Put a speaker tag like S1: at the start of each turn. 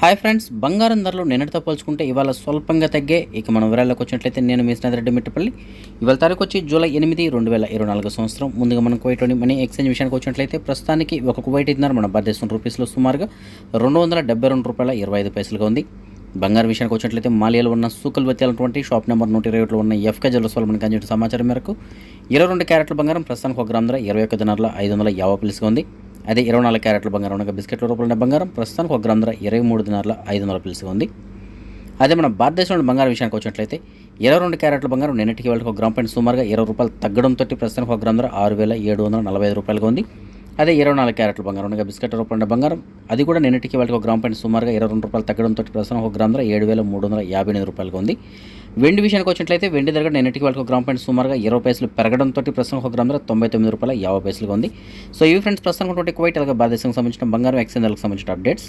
S1: Hi friends బంగారం ధరలు నిన్నటితో పోల్చుకుంటే ఇవాళ స్వల్పంగా తగ్గే. ఇక మనం వివరాల్లోకి వచ్చినట్లయితే నేను మీ స్నేహితురెడ్డి మిట్టపల్లి. ఇవాళ తారీఖు వచ్చి జూలై ఎనిమిది రెండు వేల ఇరవై నాలుగు సంవత్సరం. ముందుగా మనం కువైట్లోని మనీ ఎక్స్చేంజ్ విషయానికి వచ్చినట్లయితే ప్రస్తుతానికి ఒక కువైట్ ఇద్దరు మన భారతదేశం రూపీస్లో సుమారుగా రెండు వందల డెబ్బై రెండు రూపాయల ఇరవై ఐదు పైసలుగా ఉంది. బంగారం విషయానికి వచ్చినట్లయితే మాలియాలో ఉన్న సూకల్ వచ్చేటువంటి షాప్ నెంబర్ నూట ఇరవై ఒకటిలో ఉన్న ఎఫ్కే జ్యువెల్స్ వాళ్ళు మనకి అందించిన సమాచారం మేరకు ఇరవై రెండు క్యారెట్ల బంగారం ప్రస్తుతానికి ఒక గ్రామ ధర ఇరవై ఒక్క దినార్ల ఐదు వందల యాభై పిలుసుగా ఉంది. అదే ఇరవై నాలుగు క్యారెట్ల బంగారం అనగా బిస్కెట్ల రూపంలో బంగారం ప్రస్తుతానికి ఒక గ్రామ్ ధర ఇరవై మూడు దినార్ల ఐదు వందల పిలుసుగా ఉంది. అదే మన భారతదేశంలో బంగారం విషయానికి వచ్చినట్లయితే ఇరవై రెండు క్యారెట్ల బంగారం నిన్నటికి వాళ్ళకి ఒక గ్రామ్ పాయింట్ సుమారుగా ఇరవై రూపాయలు తగ్గడంతో ప్రస్తుతానికి ఒక గ్రామ్ ధర ఆరు వేల ఏడు వందల నలభై ఐదు రూపాయలుగా ఉంది. అదే ఇరవై నాలుగు క్యారెట్ల బంగారం అనగా బిస్కెట్ రూపంలో బంగారం అది కూడా నిన్నటికి వాళ్ళకి ఒక గ్రామ్ పాయింట్ సుమారుగా ఇరవై రెండు రూపాయలు తగ్గడంతో ప్రస్తుతం ఒక గ్రామ్ ధర ఏడు వేల మూడు వందల యాభై ఎనిమిది రూపాయలుగా ఉంది. వెండి విషయానికి వచ్చినట్లయితే వెండి ధర నిన్నటికి వాళ్ళకి ఒక గ్రామ్ పాయింట్ సుమారుగా ఇరవై పైసలు పెరగడంతో ప్రస్తుతం ఒక గ్రామ్ ధర తొంభై తొమ్మిది రూపాయల యాభై పైసలుగా ఉంది. సో ఇవి ఫ్రెండ్స్ ప్రస్తుతం ఉన్నటువంటి కువైట్ అలాగే భారతదేశానికి సంబంధించిన బంగారం ఎక్స్చేంజ్లకు సంబంధించిన అప్డేట్స్.